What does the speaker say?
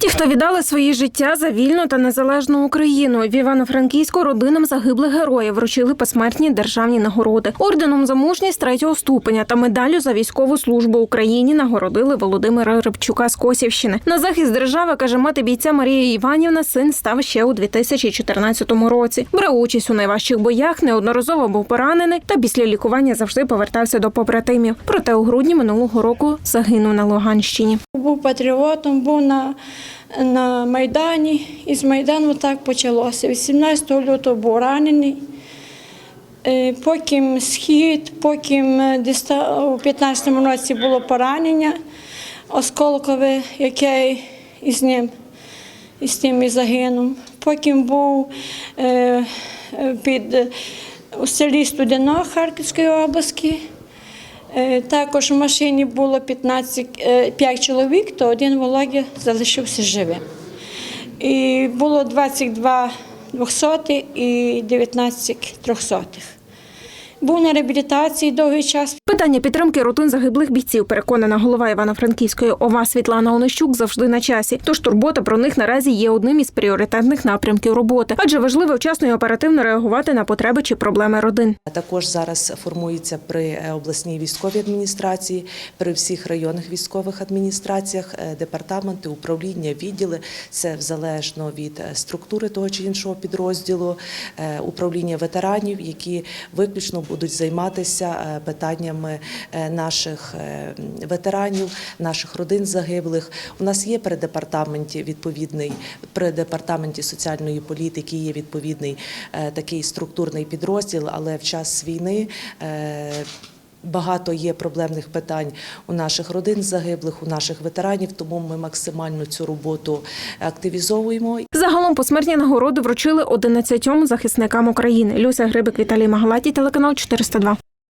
Ті, хто віддали свої життя за вільну та незалежну Україну, в Івано-Франківську родинам загиблих героїв вручили посмертні державні нагороди. Орденом за мужність третього ступеня та медаллю за військову службу Україні нагородили Володимира Рибчука з Косівщини. На захист держави каже мати бійця Марія Іванівна. Син став ще у 2014 році. Брав участь у найважчих боях, неодноразово був поранений та після лікування завжди повертався до побратимів. Проте у грудні минулого року загинув на Луганщині. Був патріотом, був на, на Майдані, і з Майдану так почалося. 18 лютого був ранений, Е, потім схід, потім е, у 15-му році було поранення осколкове, яке із ним із тим і загинув. Потім був е, під, у селі Студено Харківської області. Е, Також в машині було 15, е, 5 чоловік, то один Володя залишився живим. І було 22 двохсотих і 19 трьохсотих. Був на реабілітації довгий час. Питання підтримки родин загиблих бійців, переконана голова Івано-Франківської ОВА Світлана Онищук, завжди на часі. Тож турбота про них наразі є одним із пріоритетних напрямків роботи, адже важливо вчасно і оперативно реагувати на потреби чи проблеми родин. Також зараз формується при е, обласній військовій адміністрації, при всіх районних військових адміністраціях е, департаменти, управління, відділи. Це залежно від е, структури того чи іншого підрозділу, управління ветеранів, які виключно будуть займатися е, питаннями е, наших е, ветеранів, наших родин загиблих. У нас є при департаменті відповідний при департаменті соціальної політики є відповідний такий структурний підрозділ, але в час війни. Багато є проблемних питань у наших родин загиблих, у наших ветеранів, тому ми максимально цю роботу активізовуємо Загалом посмертні нагороди вручили 11 захисникам України. Люся Грибик, Віталій Магалаті, телеканал 402.